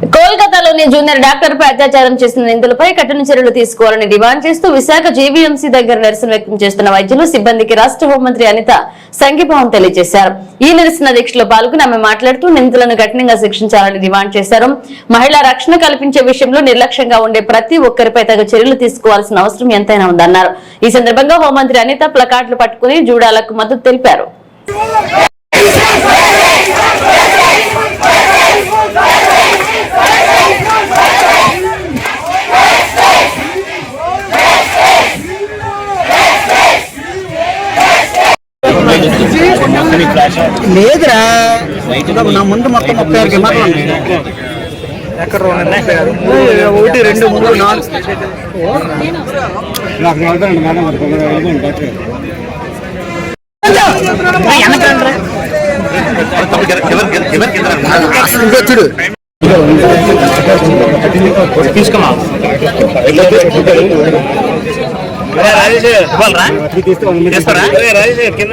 కోల్కతాలోని junior doctor పై అత్యాచారం చేసిన నిందితులపై కఠిన చర్యలు తీసుకోవాలని డిమాండ్ చేస్తూ విశాఖ జేవీఎంసీ దగ్గర నిరసన వ్యక్తం చేస్తున్న వైద్యులు సిబ్బందికి రాష్ట్ర హోంమంత్రి అనిత సంఘీభావం తెలియజేశారు. ఈ నిరసన దీక్షలో పాల్గొని ఆమె మాట్లాడుతూ నిందితులను కఠినంగా శిక్షించాలని డిమాండ్ చేశారు. మహిళా రక్షణ కల్పించే విషయంలో నిర్లక్ష్యంగా ఉండే ప్రతి ఒక్కరిపై తగు చర్యలు తీసుకోవాల్సిన అవసరం ఎంతైనా ఉందన్నారు. ఈ సందర్భంగా హోంమంత్రి అనిత ప్లకార్డులు పట్టుకుని జూడాలకు మద్దతు తెలిపారు. లేదురా. నా ముందు మొత్తం ముప్పై ఆరు కెమెరాలు ఉన్నాయి ఎక్కడ ఒకటి రెండు మూడు నాలుగు. చూడు తీసుకున్నాం రాజేష్ తీస్తారా రాజేష్ కింద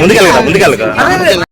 ముందుకెళ్ళగా ముందుకెళ్ళగా